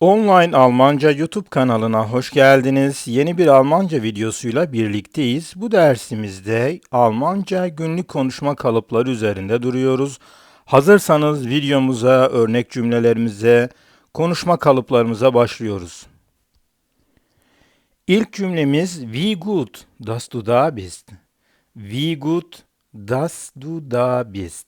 Online Almanca YouTube kanalına hoş geldiniz. Yeni bir Almanca videosuyla birlikteyiz. Bu dersimizde Almanca günlük konuşma kalıpları üzerinde duruyoruz. Hazırsanız videomuza, örnek cümlelerimize, konuşma kalıplarımıza başlıyoruz. İlk cümlemiz Wie gut, dass du da bist. Wie gut, dass du da bist.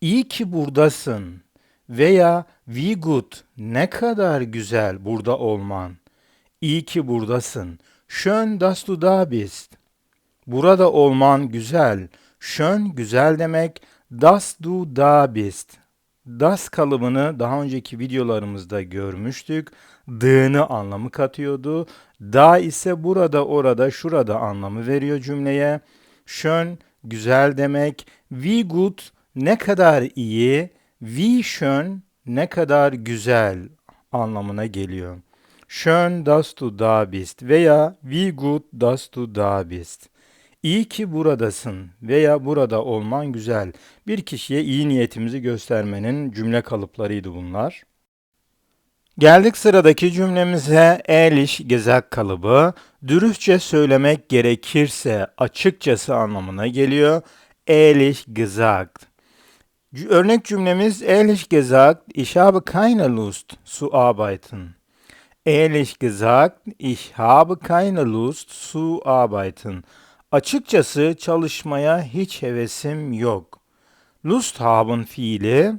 İyi ki buradasın veya wie gut ne kadar güzel burada olman. İyi ki buradasın. Schön, dass du da bist. Burada olman güzel. Schön güzel demek. Dass du da bist. Das kalıbını daha önceki videolarımızda görmüştük. Dığını anlamı katıyordu. Da ise burada, orada, şurada anlamı veriyor cümleye. Schön güzel demek. Wie gut ne kadar iyi. Wie schön ne kadar güzel anlamına geliyor. Schön, dass du da bist veya wie gut, dass du da bist. İyi ki buradasın veya burada olman güzel. Bir kişiye iyi niyetimizi göstermenin cümle kalıplarıydı bunlar. Geldik sıradaki cümlemize ehrlich gesagt kalıbı. Dürüstçe söylemek gerekirse açıkçası anlamına geliyor. Ehrlich gesagt. Örnek cümlemiz ehrlich gesagt, ich habe keine Lust zu arbeiten. Ehrlich gesagt, ich habe keine Lust zu arbeiten. Açıkçası çalışmaya hiç hevesim yok. Lust haben fiili,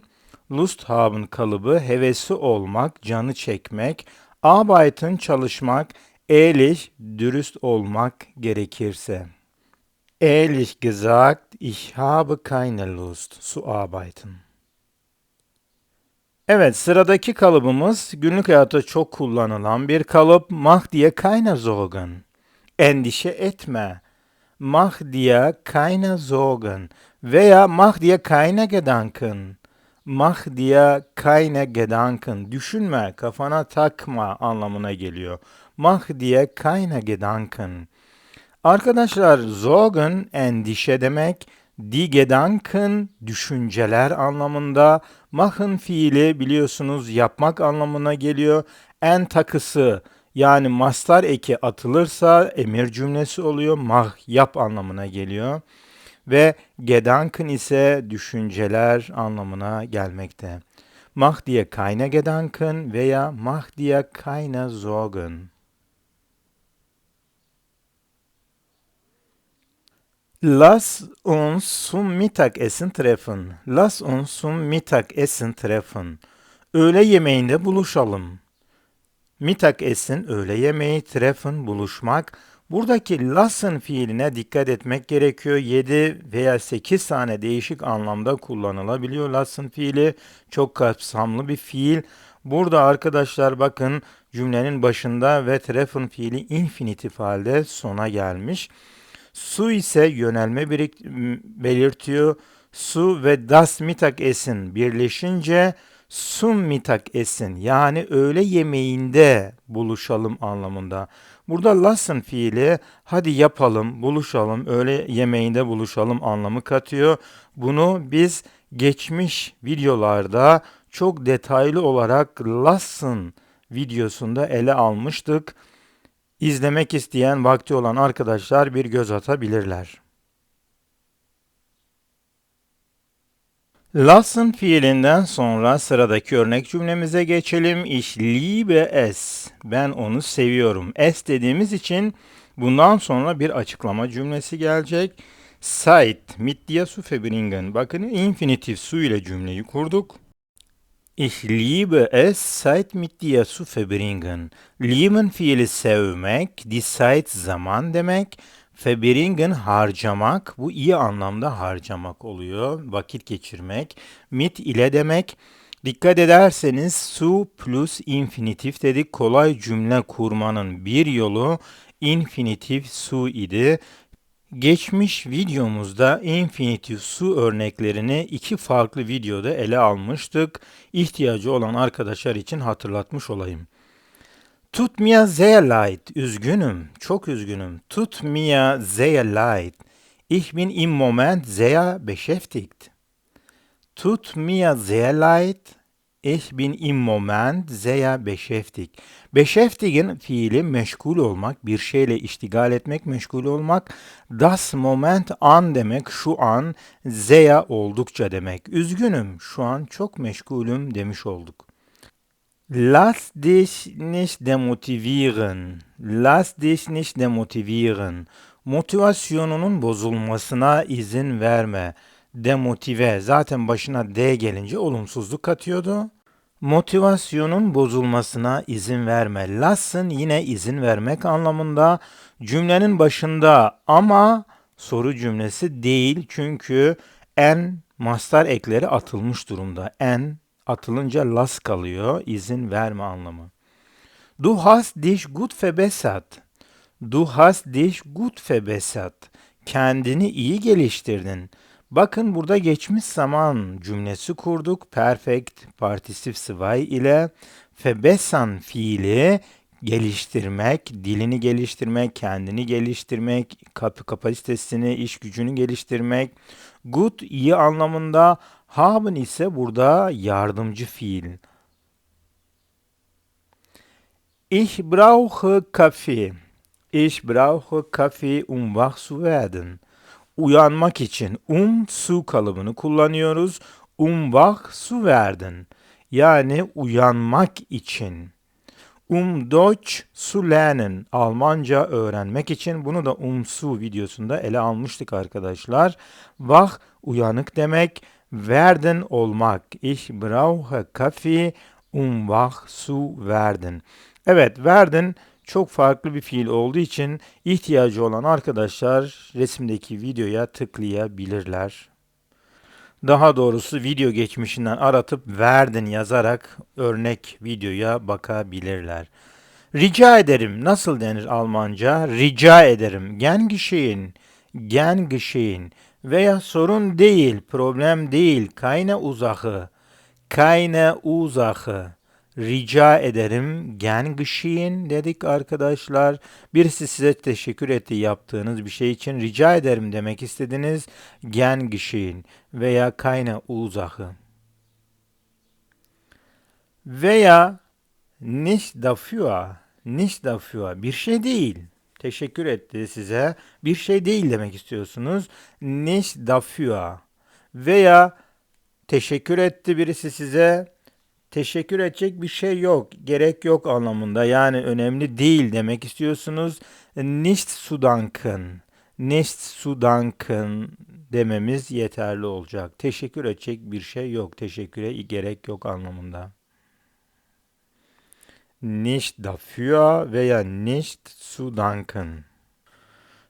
Lust haben kalıbı hevesi olmak, canı çekmek, arbeiten çalışmak, ehrlich dürüst olmak gerekirse. Ehrlich gesagt, ich habe keine Lust zu arbeiten. Evet, sıradaki kalıbımız günlük hayatta çok kullanılan bir kalıp. Mach dir keine Sorgen. Endişe etme. Mach dir keine Sorgen. Veya mach dir keine Gedanken. Mach dir keine Gedanken. Düşünme, kafana takma anlamına geliyor. Mach dir keine Gedanken. Arkadaşlar Sorgen endişe demek. Die Gedanken düşünceler anlamında. Machen fiili biliyorsunuz yapmak anlamına geliyor. En takısı yani mastar eki atılırsa emir cümlesi oluyor. Mach yap anlamına geliyor. Ve Gedanken ise düşünceler anlamına gelmekte. Mach dir keine Gedanken veya mach dir keine Sorgen. Lass uns zum Mittagessen treffen. Lass uns zum Mittagessen treffen. Öğle yemeğinde buluşalım. Mittagessen öğle yemeği, treffen buluşmak. Buradaki lassen fiiline dikkat etmek gerekiyor. 7 veya 8 tane değişik anlamda kullanılabiliyor lassen fiili. Çok kapsamlı bir fiil. Burada arkadaşlar bakın cümlenin başında ve treffen fiili infinitif halde sona gelmiş. Su ise yönelme belirtiyor. Su ve das Mittagessen birleşince Zum Mittagessen yani öğle yemeğinde buluşalım anlamında. Burada lassen fiili hadi yapalım, buluşalım, öğle yemeğinde buluşalım anlamı katıyor. Bunu biz geçmiş videolarda çok detaylı olarak lassen videosunda ele almıştık. İzlemek isteyen vakti olan arkadaşlar bir göz atabilirler. Lassen fiilinden sonra sıradaki örnek cümlemize geçelim. Ich liebe es. Ben onu seviyorum. Es dediğimiz için bundan sonra bir açıklama cümlesi gelecek. Seid mit dir zu verbringen. Bakın infinitif su ile cümleyi kurduk. Ich liebe es, Zeit mit dir zu verbringen. Lieben fiili sevmek, die Zeit zaman demek. Verbringen harcamak, bu iyi anlamda harcamak oluyor, vakit geçirmek. Mit ile demek. Dikkat ederseniz su plus infinitif dedik. Kolay cümle kurmanın bir yolu infinitif su idi. Geçmiş videomuzda infinitif su örneklerini iki farklı videoda ele almıştık. İhtiyacı olan arkadaşlar için hatırlatmış olayım. Tut mir sehr leid. Üzgünüm, çok üzgünüm. Tut mir sehr leid. Ich bin im Moment sehr beschäftigt. Tut mir sehr leid. Ich bin im Moment sehr beschäftigt. Beschäftigen fiili meşgul olmak, bir şeyle iştigal etmek, meşgul olmak. Das Moment an demek, şu an, sehr oldukça demek. Üzgünüm, şu an çok meşgulüm demiş olduk. Lass dich nicht demotivieren. Lass dich nicht demotivieren. Motivasyonunun bozulmasına izin verme. Demotive zaten başına D gelince olumsuzluk katıyordu. Motivasyonun bozulmasına izin verme. Lass'ın yine izin vermek anlamında cümlenin başında ama soru cümlesi değil çünkü en mastar ekleri atılmış durumda. En atılınca las kalıyor. izin verme anlamı. Du hast dich gut verbessert. Du hast dich gut verbessert. Kendini iyi geliştirdin. Bakın burada geçmiş zaman cümlesi kurduk. Perfect partisip zwei ile verbessern fiili geliştirmek, dilini geliştirmek, kendini geliştirmek, kap kapasitesini, iş gücünü geliştirmek. Good iyi anlamında, haben ise burada yardımcı fiil. Ich brauche Kaffee. Ich brauche Kaffee, um wach zu werden. Uyanmak için um su kalıbını kullanıyoruz. Um wach zu werden. Yani uyanmak için. Um Deutsch zu lernen. Almanca öğrenmek için. Bunu da um su videosunda ele almıştık arkadaşlar. Wach uyanık demek. Werden olmak. Ich brauche Kaffee, um wach zu werden. Evet, werden çok farklı bir fiil olduğu için ihtiyacı olan arkadaşlar resimdeki videoya tıklayabilirler. Daha doğrusu video geçmişinden aratıp verdin yazarak örnek videoya bakabilirler. Rica ederim nasıl denir Almanca? Rica ederim. Gern geschehen, gern geschehen veya sorun değil, problem değil, keine Ursache, keine Ursache rica ederim gen geschehen dedik arkadaşlar. Birisi size teşekkür etti yaptığınız bir şey için rica ederim demek istediniz. Gen geschehen veya keine Ursache. Veya nicht dafür, nicht dafür bir şey değil. Teşekkür etti size. Bir şey değil demek istiyorsunuz. Nicht dafür. Veya teşekkür etti birisi size teşekkür edecek bir şey yok, gerek yok anlamında. Yani önemli değil demek istiyorsunuz. Nicht zu danken, nicht zu danken dememiz yeterli olacak. Teşekkür edecek bir şey yok, teşekküre gerek yok anlamında. Nicht dafür veya nicht zu danken.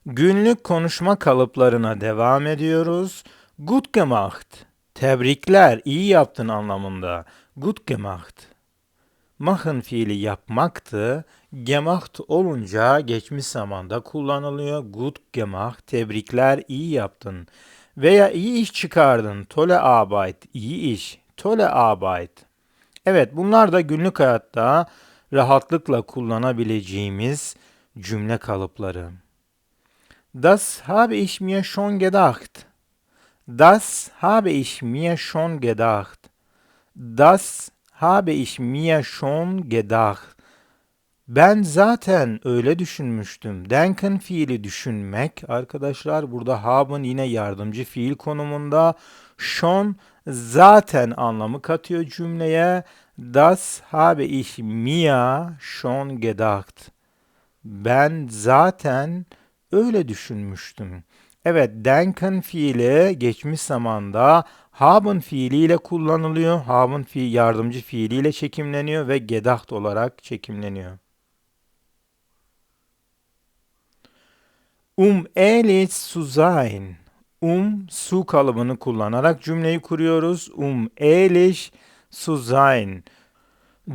Günlük konuşma kalıplarına devam ediyoruz. Gut gemacht. Tebrikler, iyi yaptın anlamında. Gut gemacht. Machen fiili yapmaktı. Gemacht olunca geçmiş zamanda kullanılıyor. Gut gemacht. Tebrikler, iyi yaptın. Veya iyi iş çıkardın. Tolle Arbeit. iyi iş. Tolle Arbeit. Evet bunlar da günlük hayatta rahatlıkla kullanabileceğimiz cümle kalıpları. Das habe ich mir schon gedacht. Das habe ich mir schon gedacht. Das habe ich mir schon gedacht. Ben zaten öyle düşünmüştüm. Denken fiili düşünmek arkadaşlar. Burada haben yine yardımcı fiil konumunda. Schon zaten anlamı katıyor cümleye. Das habe ich mir schon gedacht. Ben zaten öyle düşünmüştüm. Evet, denken fiili geçmiş zamanda haben fiiliyle kullanılıyor. Haben fiil yardımcı fiiliyle çekimleniyor ve gedacht olarak çekimleniyor. Um ehrlich zu sein. Um su kalıbını kullanarak cümleyi kuruyoruz. Um ehrlich zu sein.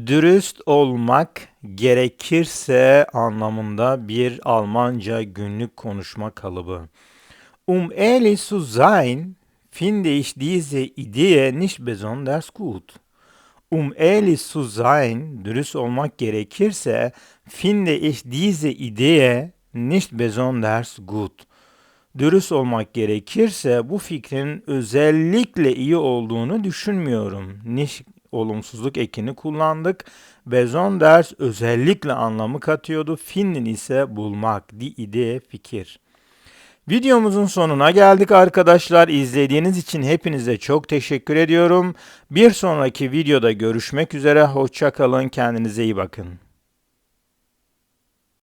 Dürüst olmak gerekirse anlamında bir Almanca günlük konuşma kalıbı. Um ehrlich zu sein, finde ich diese Idee nicht besonders gut. Um ehrlich zu sein, dürüst olmak gerekirse, finde ich diese Idee nicht besonders gut. Dürüst olmak gerekirse bu fikrin özellikle iyi olduğunu düşünmüyorum. Nicht olumsuzluk ekini kullandık. Bezon ders özellikle anlamı katıyordu. Finden ise bulmak, di ide fikir. Videomuzun sonuna geldik arkadaşlar. İzlediğiniz için hepinize çok teşekkür ediyorum. Bir sonraki videoda görüşmek üzere. Hoşçakalın. Kendinize iyi bakın.